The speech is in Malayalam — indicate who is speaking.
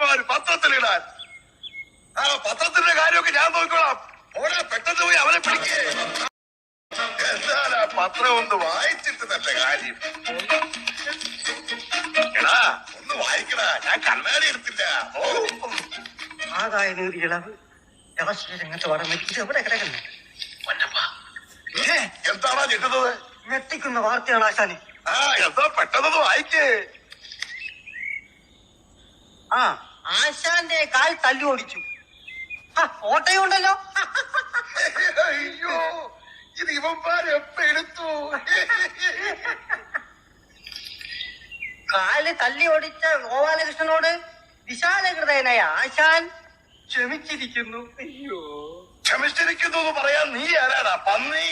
Speaker 1: ഒരു പത്രത്തിലിടാൻ. ആ പത്രത്തിന്റെ കാര്യമൊക്കെ ഞാൻ നോക്കിക്കോളാം. മോനെ പെട്ടെന്ന് പോയി അവനെ പിടിക്കേ. എന്താണ് ആ പത്രം ഒന്ന് വായിച്ചിട്ട് തന്റെ കാര്യം? എടാ ഒന്ന് വായിക്കടാ. ഞാൻ കണ്ണാടി എടുത്തില്ല. ഓ.
Speaker 2: ആദായം ഒരു ഇളവ്? രാഷ്ട്രീയ രംഗത്ത് പറഞ്ഞ ഇത് എവിടെ കിടക്കുന്നു?
Speaker 1: എന്താണാ ഞെട്ടുന്നത്?
Speaker 2: ഞെട്ടിക്കുന്ന വാർത്തയാണ് ആശാനെ.
Speaker 1: ആ എന്താ പെട്ടെന്ന് വായിക്കേ.
Speaker 2: ആ ആശാന്റെ കാൽ തല്ലി ഓടിച്ചു. ആ ഓട്ടയും ഉണ്ടല്ലോ
Speaker 1: അയ്യോ ഇത് ഇവന്മാരെപ്പ എടുത്തു
Speaker 2: കാൽ തല്ലി ഓടിച്ച ഗോപാലകൃഷ്ണനോട് വിശാലഹൃദയനായ ആശാൻ ക്ഷമിച്ചിരിക്കുന്നു. അയ്യോ.
Speaker 1: ക്ഷമിച്ചിരിക്കുന്നു പറയാൻ നീ ആരാടാ? പന്നി?